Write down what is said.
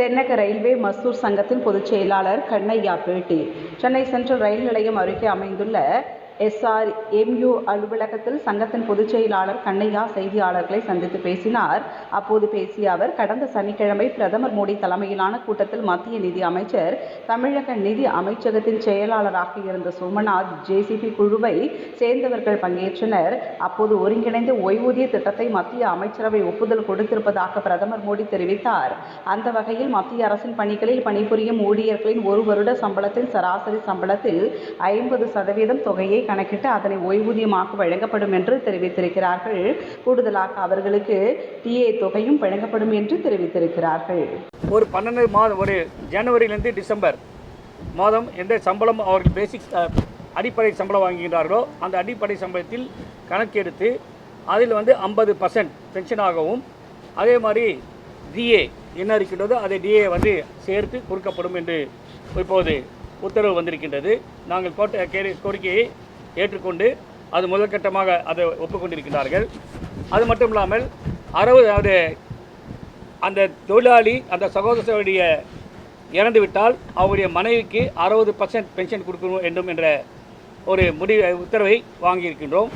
தென்னக ரயில்வே மசூர் சங்கத்தின் பொதுச் செயலாளர் கண்ணையா பேட்டி. சென்னை சென்ட்ரல் ரயில் நிலையம் அருகே அமைந்துள்ள எஸ்ஆர் எம்யூ அலுவலகத்தில் சங்கத்தின் பொதுச் செயலாளர் கண்ணையா செய்தியாளர்களை சந்தித்து பேசினார். அப்போது பேசிய அவர் கடந்த சனிக்கிழமை பிரதமர் மோடி தலைமையிலான கூட்டத்தில் மத்திய நிதி அமைச்சர் தமிழக நிதி அமைச்சகத்தின் செயலாளராக இருந்த சோமநாத் ஜேசிபி குழுவை சேர்ந்தவர்கள் பங்கேற்றனர். அப்போது ஒருங்கிணைந்த ஓய்வூதிய திட்டத்தை மத்திய அமைச்சரவை ஒப்புதல் கொடுத்திருப்பதாக பிரதமர் மோடி தெரிவித்தார். அந்த வகையில் மத்திய அரசின் பணிகளில் பணிபுரியும் ஊழியர்களின் ஒரு வருட சம்பளத்தின் சராசரி சம்பளத்தில் ஐம்பது சதவீதம் தொகையை கணக்கிட்டு அதனை ஓய்வூதியமாக வழங்கப்படும் என்று தெரிவித்திருக்கிறார்கள். கூடுதலாக அவர்களுக்கு டிஏ தொகையும் வழங்கப்படும் என்று தெரிவித்திருக்கிறார்கள். ஒரு பன்னெண்டு மாதம் ஒரு ஜனவரியிலிருந்து டிசம்பர் மாதம் எந்த சம்பளம் அவர்கள் பேசிக் அடிப்படை சம்பளம் வாங்குகின்றார்களோ அந்த அடிப்படை சம்பளத்தில் கணக்கெடுத்து அதில் வந்து ஐம்பது பர்சன்ட் பென்ஷனாகவும் அதே மாதிரி டிஏ என்ன இருக்கின்றதோ அதை டிஏ வந்து சேர்த்து கொடுக்கப்படும் என்று இப்போது உத்தரவு வந்திருக்கின்றது. நாங்கள் போட்ட கே- கோரிக்கையை ஏற்றுக்கொண்டு அது முதற்கட்டமாக அதை ஒப்புக்கொண்டிருக்கிறார்கள். அது மட்டும் இல்லாமல் அறுபது அதாவது அந்த தொழிலாளி அந்த சகோதரருடைய இறந்து விட்டால் அவருடைய மனைவிக்கு அறுபது பர்சன்ட் பென்ஷன் கொடுக்கணும் வேண்டும் என்ற ஒரு முடிவு உத்தரவை வாங்கியிருக்கின்றோம்.